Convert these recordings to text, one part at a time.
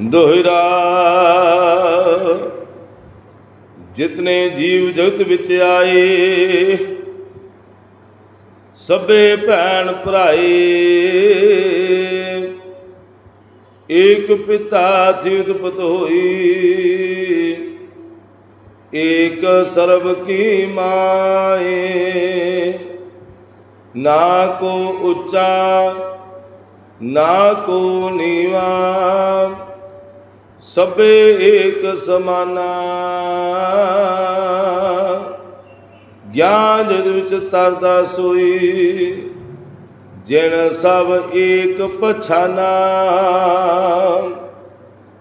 ਦੋਹਰਾ। ਜਿਤਨੇ ਜੀਵ ਜਗਤ ਵਿੱਚ ਆਏ, ਸਭੇ ਭੈਣ ਭਰਾਏ। ਏਕ ਪਿਤਾ ਜਿਤ ਪਤ ਹੋਈ ਏਕ ਸਰਬ ਕੀ ਮਾਏ। ਨਾ ਕੋ ਉੱਚਾ, ਨਾ ਕੋ ਨੀਵਾ। ਸਭੇ ਏਕ ਸਮਾਨਾ। ਗਿਆਨ ਜਦ ਵਿੱਚ ਤਰਦਾ ਸੋਈ ਜਿਨ ਸਭ ਏਕ ਪਛਾਨਾ।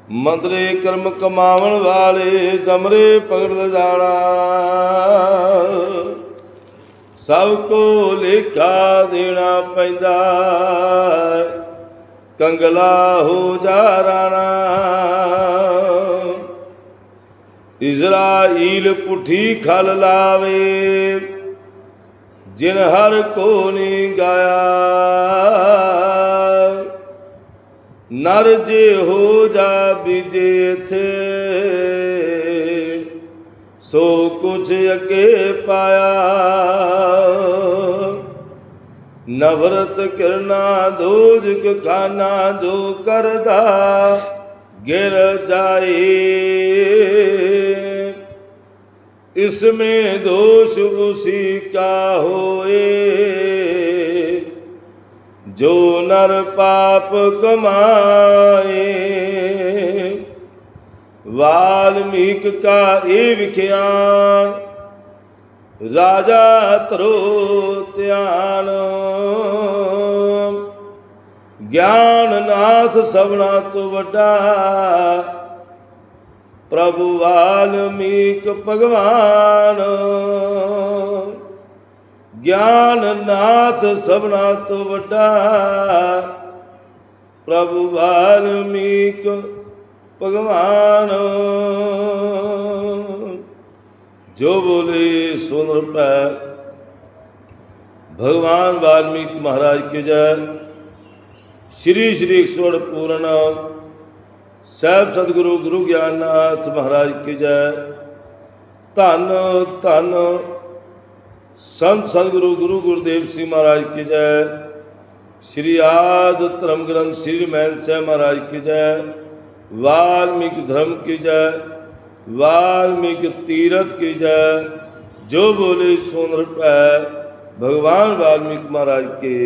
ਮੰਦਰੇ ਕਰਮ ਕਮਾਵਣ ਵਾਲੇ, ਜਮਰੇ ਪਕੜ ਜਾਣਾ ਸਭ ਕੋ ਲੇਖਾ ਦੇਣਾ ਪੈਂਦਾ, ਕੰਗਲਾ ਹੋ ਜਾ ਰਾਣਾ। ਇਜ਼ਰਾਈਲ ਪੁੱਠੀ ਖਲ ਲਾਵੇ, ਜਿਨ ਹਰ ਕੋ ਨੀ ਗਾਇਆ। ਨਰ ਜੇ ਹੋ ਜਾ ਬੀਜੇ ਸੋ ਕੁਛ ਅੱਗੇ ਪਾਇਆ। ਨਵਰਤ ਕਿਰਨਾ, ਦੋਜਕ ਖਾਨਾ ਜੋ ਕਰਦਾ, ਗਿਰ ਜਾਏ। इसमें दोष उसी का होए जो नर पाप कमाए वाल्मीक का ये विख्यान राजा तरो त्यान ज्ञान नाथ सबना तो वड्डा ਪ੍ਰਭੂ ਵਾਲਮੀਕ ਭਗਵਾਨ। ਗਿਆਨ ਨਾਥ ਸਭਨਾ ਤੋਂ ਵੱਡਾ। ਪ੍ਰਭੂ ਵਾਲਮੀਕ ਭਗਵਾਨ। ਜੋ ਬੋਲੇ ਸੁਨ ਪੈ ਭਗਵਾਨ ਵਾਲਮੀਕ ਮਹਾਰਾਜ ਕੀ ਜੈ। ਸ਼੍ਰੀ ਸ਼੍ਰੀ 108 ਪੂਰਨ ਸਹਿਬ ਸਤਿਗੁਰੂ ਗੁਰੂ ਗਿਆਨਨਾਥ ਮਹਾਰਾਜ ਕੀ ਜੈ। ਧੰਨ ਧੰਨ ਸੰਤ ਸਤਿਗੁਰੂ ਗੁਰੂ ਗੁਰਦੇਵ ਸਿੰਘ ਮਹਾਰਾਜ ਕੀ ਜੈ। ਸ੍ਰੀ ਆਦ ਧਰਮ ਗ੍ਰੰਥ ਸ੍ਰੀ ਮਹਿਨ ਸਾਹਿਬ ਮਹਾਰਾਜ ਕੀ ਜੈ। ਵਾਲਮੀਕ ਧਰਮ ਕੀ ਜੈ, ਵਾਲਮੀਕ ਤੀਰਥ ਕੀ ਜੈ। ਜੋ ਬੋਲੇ ਸੁਨ ਰਪੈ ਭਗਵਾਨ ਵਾਲਮੀਕ ਮਹਾਰਾਜ ਕੇ